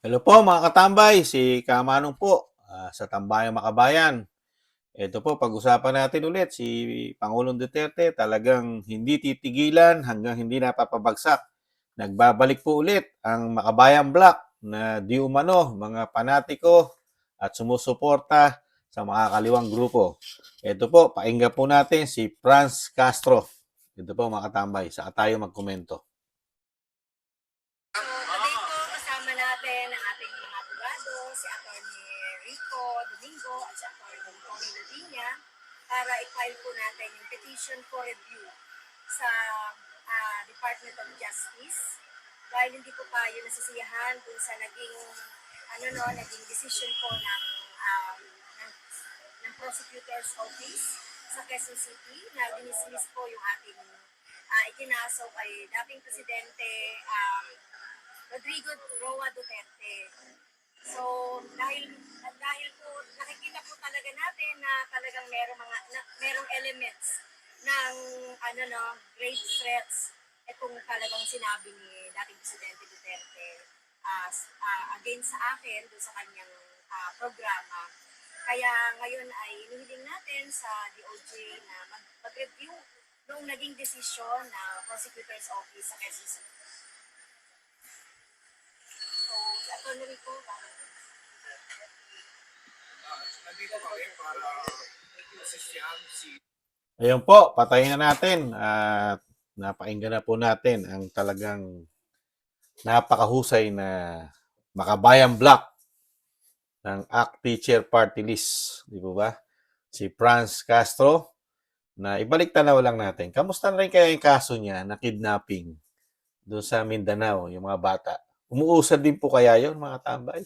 Hello po mga katambay, si Kamanong po ah, sa Tambayang Makabayan. Ito po, pag-usapan natin ulit si Pangulong Duterte talagang hindi titigilan hanggang hindi napapabagsak. Nagbabalik po ulit ang Makabayan Black na di umano mga panatiko at sumusuporta sa mga kaliwang grupo. Ito po, painggan po natin si Franz Castro. Ito po mga katambay, saka tayo magkomento. I-file po natin yung petition for review sa ah, Department of Justice dahil hindi po tayo nasisiyahan dun sa naging ano no, naging decision po ng um, ng, ng prosecutor's office sa Quezon City na dinismiss po yung ating uh, ikinaso kay dating presidente um, Rodrigo Roa Duterte. So, dahil dahil po nakikita po talaga natin na talagang merong mga na, merong elements ng ano no, grave threats itong talagang sinabi ni dating presidente Duterte as against sa akin doon sa kanyang ah, programa. Kaya ngayon ay hinihiling natin sa DOJ na mag, mag-review nung naging desisyon ng prosecutor's office sa Quezon City. So, sa Atty. Rico, Ayun po, patayin na natin at napakinggan na po natin ang talagang napakahusay na makabayang block ng ACT Teacher Party List. Di po ba? Si Franz Castro na ibalik tanaw lang natin. Kamusta na rin kaya yung kaso niya na kidnapping doon sa Mindanao, yung mga bata? Umuusad din po kaya yon mga tambay?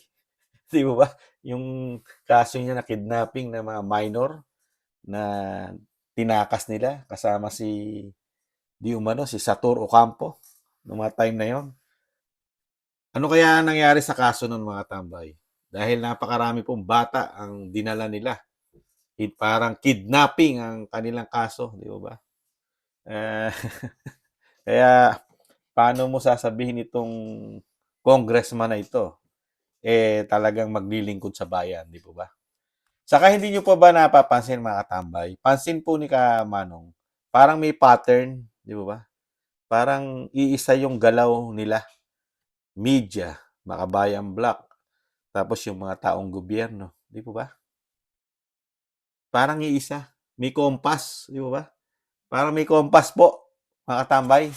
Di ba? Yung kaso niya na kidnapping ng mga minor na tinakas nila kasama si di umano si Satur Ocampo noong mga time na yon. Ano kaya ang nangyari sa kaso ng mga tambay? Dahil napakarami pong bata ang dinala nila. It, parang kidnapping ang kanilang kaso, di ba? Eh, kaya paano mo sasabihin itong congressman na ito eh talagang maglilingkod sa bayan, di po ba? Saka hindi nyo pa ba napapansin mga katambay? Pansin po ni Ka Manong, parang may pattern, di ba? Parang iisa yung galaw nila. Media, makabayang black, tapos yung mga taong gobyerno, di ba? Parang iisa. May kompas, di ba? Parang may kompas po, mga katambay.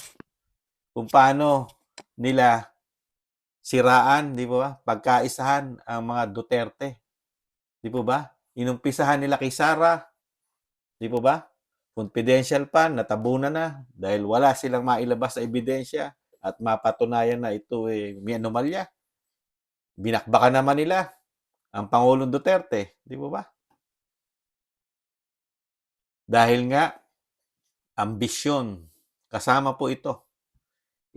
Kung paano nila siraan, di ba? Pagkaisahan ang mga Duterte. Di po ba? Inumpisahan nila kay Sara. Di po ba? Confidential pa, natabunan na dahil wala silang mailabas sa ebidensya at mapatunayan na ito eh, may anomalya. Binakbakan naman nila ang Pangulong Duterte. Di po ba? Dahil nga, ambisyon. Kasama po ito.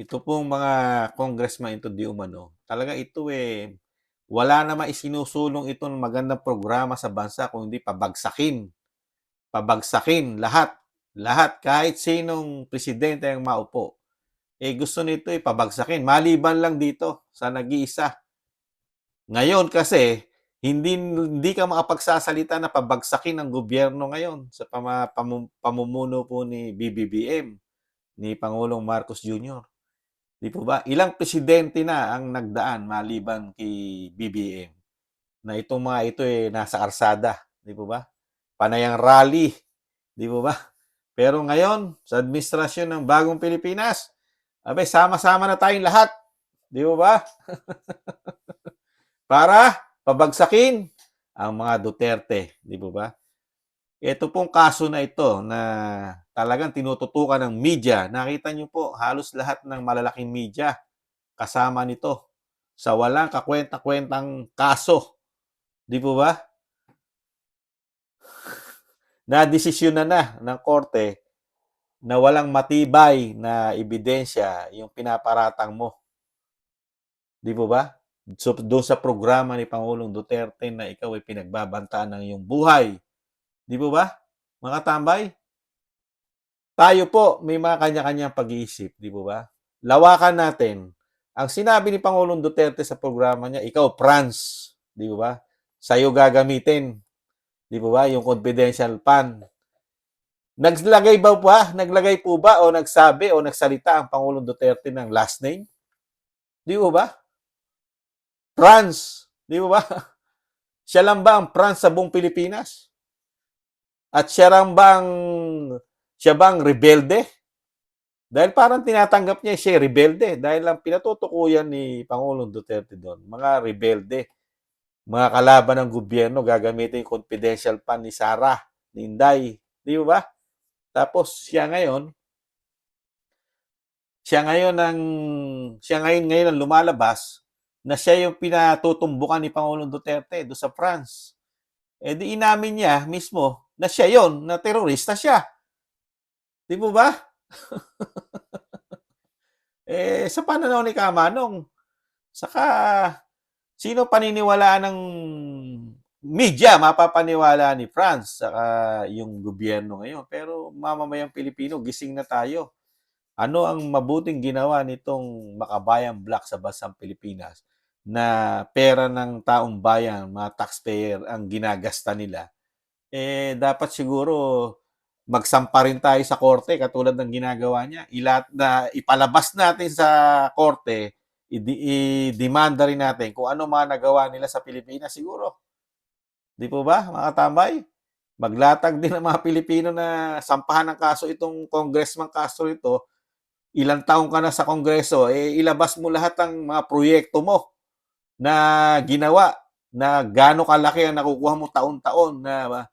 Ito pong mga congressman ito di umano. Talaga ito eh, wala naman isinusulong itong magandang programa sa bansa kung hindi pabagsakin. Pabagsakin lahat. Lahat, kahit sinong presidente ang maupo. Eh gusto nito eh pabagsakin. Maliban lang dito sa nag-iisa. Ngayon kasi, hindi hindi ka makapagsasalita na pabagsakin ng gobyerno ngayon sa pamum, pamumuno po ni BBBM, ni Pangulong Marcos Jr. Di po ba? Ilang presidente na ang nagdaan maliban kay BBM na itong mga ito eh nasa arsada. Di po ba? Panayang rally. Di po ba? Pero ngayon, sa administrasyon ng bagong Pilipinas, abe, sama-sama na tayong lahat. Di po ba? Para pabagsakin ang mga Duterte. Di po ba? Ito pong kaso na ito na talagang tinututukan ng media. Nakita niyo po, halos lahat ng malalaking media kasama nito sa walang kakwenta-kwentang kaso. Di po ba? Na desisyon na na ng korte na walang matibay na ebidensya yung pinaparatang mo. Di po ba? So, doon sa programa ni Pangulong Duterte na ikaw ay pinagbabantaan ng iyong buhay. Di po ba? Mga tambay? Tayo po, may mga kanya-kanyang pag-iisip, di po ba? Lawakan natin Ang sinabi ni Pangulong Duterte sa programa niya, ikaw, France, di ba? Sa'yo gagamitin. Di ba? Yung confidential fund. Naglagay ba ba? Naglagay po ba o nagsabi o nagsalita ang Pangulong Duterte ng last name? Di ba ba? France. Di ba ba? Siya lang ba ang France sa buong Pilipinas? At siya lang bang siya bang rebelde? Dahil parang tinatanggap niya siya rebelde dahil lang pinatutukuyan ni Pangulong Duterte doon. Mga rebelde, mga kalaban ng gobyerno gagamitin yung confidential fund ni Sara, ni Inday. Di ba? Tapos siya ngayon, siya ngayon ang siya ngayon ngayon ang lumalabas na siya yung pinatutumbukan ni Pangulong Duterte do sa France. Eh di inamin niya mismo na siya yon, na terorista siya. Di mo ba? eh, sa pananaw ni Kamanong, saka sino paniniwalaan ng media, mapapaniwala ni France, saka yung gobyerno ngayon. Pero mamamayang Pilipino, gising na tayo. Ano ang mabuting ginawa nitong makabayang black sa bansang Pilipinas na pera ng taong bayan, mga taxpayer ang ginagasta nila? Eh, dapat siguro magsampa rin tayo sa korte katulad ng ginagawa niya. Ilat na ipalabas natin sa korte, i-demanda rin natin kung ano mga nagawa nila sa Pilipinas siguro. Di po ba, mga tambay? Maglatag din ang mga Pilipino na sampahan ng kaso itong Congressman Castro ito. Ilang taong ka na sa Kongreso, eh, ilabas mo lahat ng mga proyekto mo na ginawa na gaano kalaki ang nakukuha mo taon-taon na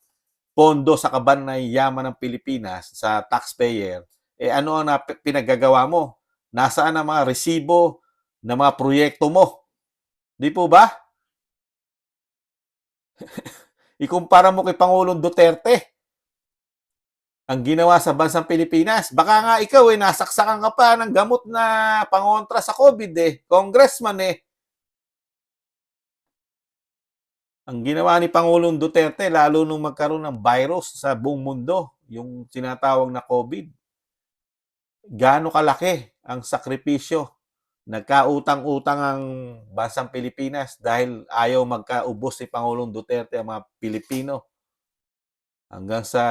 pondo sa kaban na yaman ng Pilipinas sa taxpayer, eh ano ang pinagagawa mo? Nasaan ang mga resibo ng mga proyekto mo? Di po ba? Ikumpara mo kay Pangulong Duterte ang ginawa sa bansang Pilipinas. Baka nga ikaw eh, nasaksakan ka pa ng gamot na pangontra sa COVID eh. Congressman eh. Ang ginawa ni Pangulong Duterte, lalo nung magkaroon ng virus sa buong mundo, yung tinatawag na COVID, gaano kalaki ang sakripisyo. Nagkautang-utang ang bansang Pilipinas dahil ayaw magkaubos si Pangulong Duterte ang mga Pilipino hanggang sa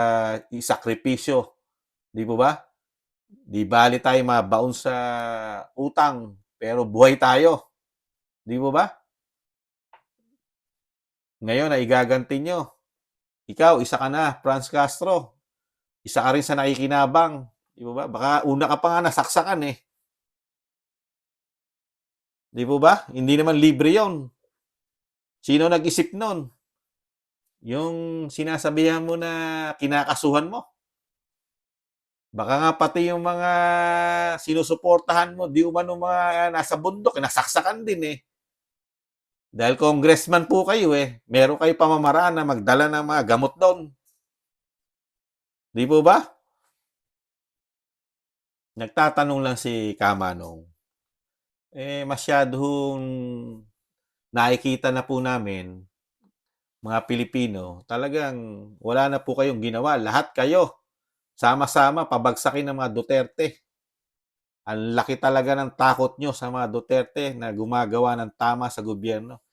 isakripisyo. Di po ba? Di bali tayo mabaon sa utang, pero buhay tayo. Di po ba? Ngayon na igaganti nyo. Ikaw, isa ka na, Franz Castro. Isa ka rin sa nakikinabang. Di ba? Baka una ka pa nga nasaksakan eh. Di po ba? Hindi naman libre yon. Sino nag-isip nun? Yung sinasabihan mo na kinakasuhan mo. Baka nga pati yung mga sinusuportahan mo, di umano mga nasa bundok, nasaksakan din eh. Dahil congressman po kayo eh, meron kayo pamamaraan na magdala ng mga gamot doon. Di po ba? Nagtatanong lang si Kamanong. Eh, masyadong nakikita na po namin, mga Pilipino, talagang wala na po kayong ginawa. Lahat kayo, sama-sama, pabagsakin ng mga Duterte. Ang laki talaga ng takot nyo sa mga Duterte na gumagawa ng tama sa gobyerno.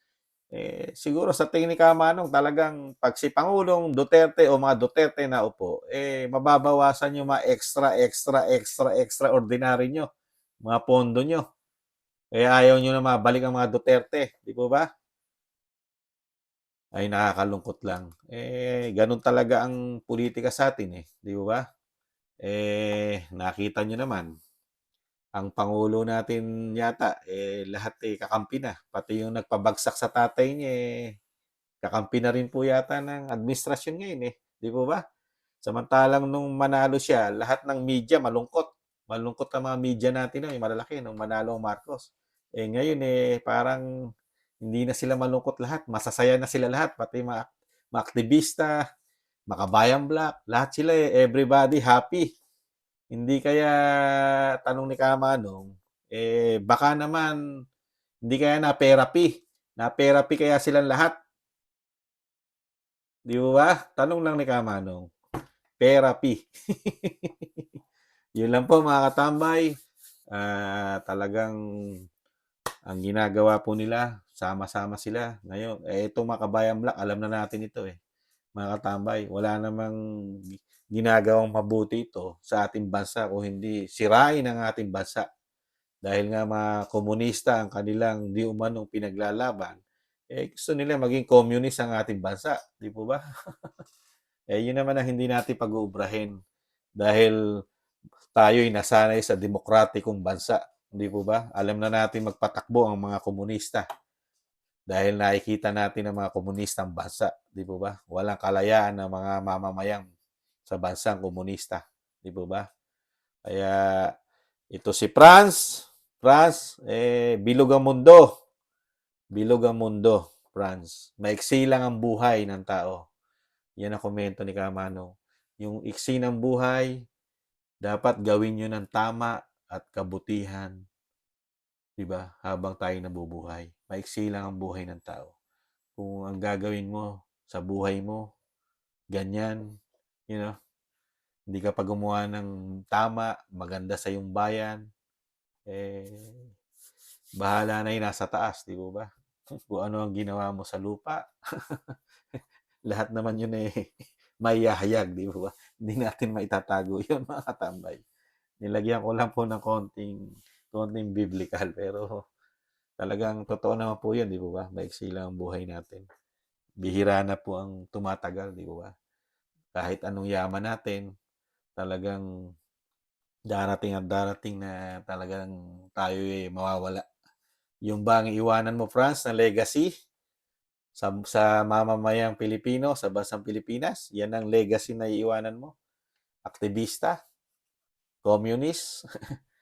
Eh, siguro sa tingin ni Kamanong, talagang pag si Pangulong Duterte o mga Duterte na upo, eh, mababawasan yung mga extra, extra, extra, extraordinary nyo, mga pondo nyo. Eh, ayaw nyo na mabalik ang mga Duterte. Di po ba? Ay, nakakalungkot lang. Eh, ganun talaga ang politika sa atin eh. Di ba? Eh, nakita nyo naman, ang Pangulo natin yata, eh, lahat eh, kakampi na. Pati yung nagpabagsak sa tatay niya, eh, kakampi na rin po yata ng administrasyon ngayon eh. Di po ba? Samantalang nung manalo siya, lahat ng media malungkot. Malungkot ang mga media natin, no, yung malalaki, nung manalo ang Marcos. Eh, ngayon eh, parang hindi na sila malungkot lahat. Masasaya na sila lahat. Pati mga, mga aktivista, makabayang black, lahat sila eh, everybody happy. Hindi kaya, tanong ni Kamanong, eh, baka naman, hindi kaya na-therapy. Na-therapy kaya silang lahat. Di ba? Tanong lang ni Kamanong. Therapy. Yun lang po mga katambay. Ah, talagang ang ginagawa po nila, sama-sama sila. Ngayon, eh, itong mga kabayan black, alam na natin ito eh. Mga katambay, wala namang ginagawang mabuti ito sa ating bansa kung hindi sirain ang ating bansa. Dahil nga mga komunista ang kanilang di umanong pinaglalaban, eh gusto nila maging communist ang ating bansa. Di po ba? eh yun naman ang hindi natin pag-uubrahin. Dahil tayo'y nasanay sa demokratikong bansa. Di po ba? Alam na natin magpatakbo ang mga komunista. Dahil nakikita natin ang mga komunistang bansa. Di po ba? Walang kalayaan ng mga mamamayang sa bansang komunista. Di po ba? Kaya ito si Franz. Franz, eh, bilog ang mundo. Bilog ang mundo, Franz. Maiksi lang ang buhay ng tao. Yan ang komento ni Kamano. Yung iksi ng buhay, dapat gawin nyo ng tama at kabutihan. Diba? Habang tayo nabubuhay. Maiksi lang ang buhay ng tao. Kung ang gagawin mo sa buhay mo, ganyan, you know, hindi ka pa gumawa ng tama, maganda sa iyong bayan, eh, bahala na yun nasa taas, di ba ba? Kung ano ang ginawa mo sa lupa, lahat naman yun eh, maiyahayag, di ba ba? Hindi natin maitatago yun, mga katambay. Nilagyan ko lang po ng konting, konting biblical, pero talagang totoo naman po yun, di ba? Maiksi lang ang buhay natin. Bihira na po ang tumatagal, di ba? Kahit anong yaman natin, talagang darating at darating na talagang tayo eh mawawala. Yung bang iwanan mo, France, na legacy sa, sa mamamayang Pilipino, sa bansang Pilipinas, yan ang legacy na iiwanan mo. Aktivista, communist,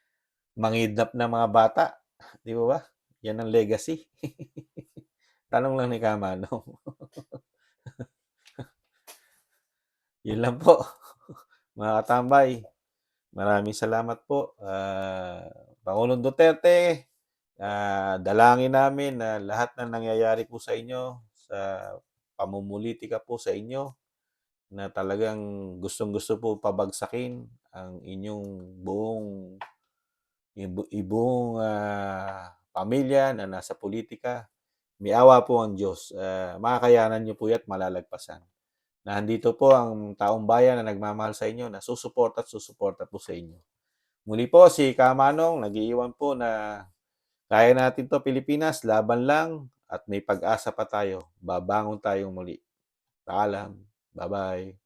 mangidnap ng mga bata, di ba ba? Yan ang legacy. Tanong lang ni Kamano. Yun lang po. Mga katambay, maraming salamat po. Ah, Pangulong Duterte, ah, dalangin namin na lahat na nangyayari po sa inyo, sa pamumulitika po sa inyo, na talagang gustong-gusto po pabagsakin ang inyong buong ibuong ah, pamilya na nasa politika. May awa po ang Diyos. Ah, makakayanan niyo po yan at malalagpasan na andito po ang taong bayan na nagmamahal sa inyo, na susuporta at susuporta po sa inyo. Muli po si Kamanong, nag-iiwan po na kaya natin to Pilipinas, laban lang at may pag-asa pa tayo. Babangon tayong muli. Paalam. Bye-bye.